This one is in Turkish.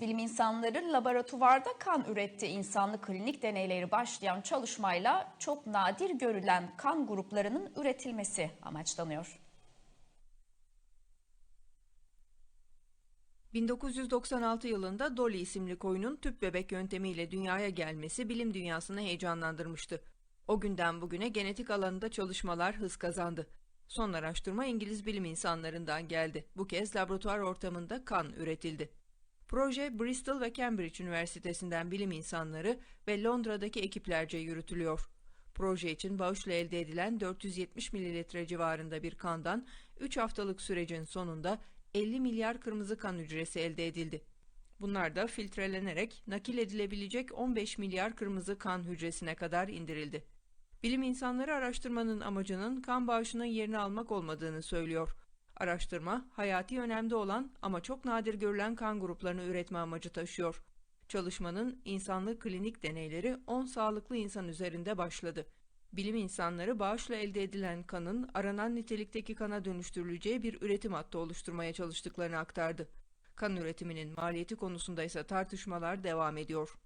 Bilim insanları laboratuvarda kan üretti. İnsanlı klinik deneyleri başlayan çalışmayla çok nadir görülen kan gruplarının üretilmesi amaçlanıyor. 1996 yılında Dolly isimli koyunun tüp bebek yöntemiyle dünyaya gelmesi bilim dünyasını heyecanlandırmıştı. O günden bugüne genetik alanında çalışmalar hız kazandı. Son araştırma İngiliz bilim insanlarından geldi. Bu kez laboratuvar ortamında kan üretildi. Proje Bristol ve Cambridge Üniversitesi'nden bilim insanları ve Londra'daki ekiplerce yürütülüyor. Proje için bağışla elde edilen 470 mililitre civarında bir kandan 3 haftalık sürecin sonunda 50 milyar kırmızı kan hücresi elde edildi. Bunlar da filtrelenerek nakil edilebilecek 15 milyar kırmızı kan hücresine kadar indirildi. Bilim insanları araştırmanın amacının kan bağışının yerini almak olmadığını söylüyor. Araştırma, hayati önemde olan ama çok nadir görülen kan gruplarını üretme amacı taşıyor. Çalışmanın insanlı klinik deneyleri 10 sağlıklı insan üzerinde başladı. Bilim insanları bağışla elde edilen kanın aranan nitelikteki kana dönüştürüleceği bir üretim hattı oluşturmaya çalıştıklarını aktardı. Kan üretiminin maliyeti konusunda ise tartışmalar devam ediyor.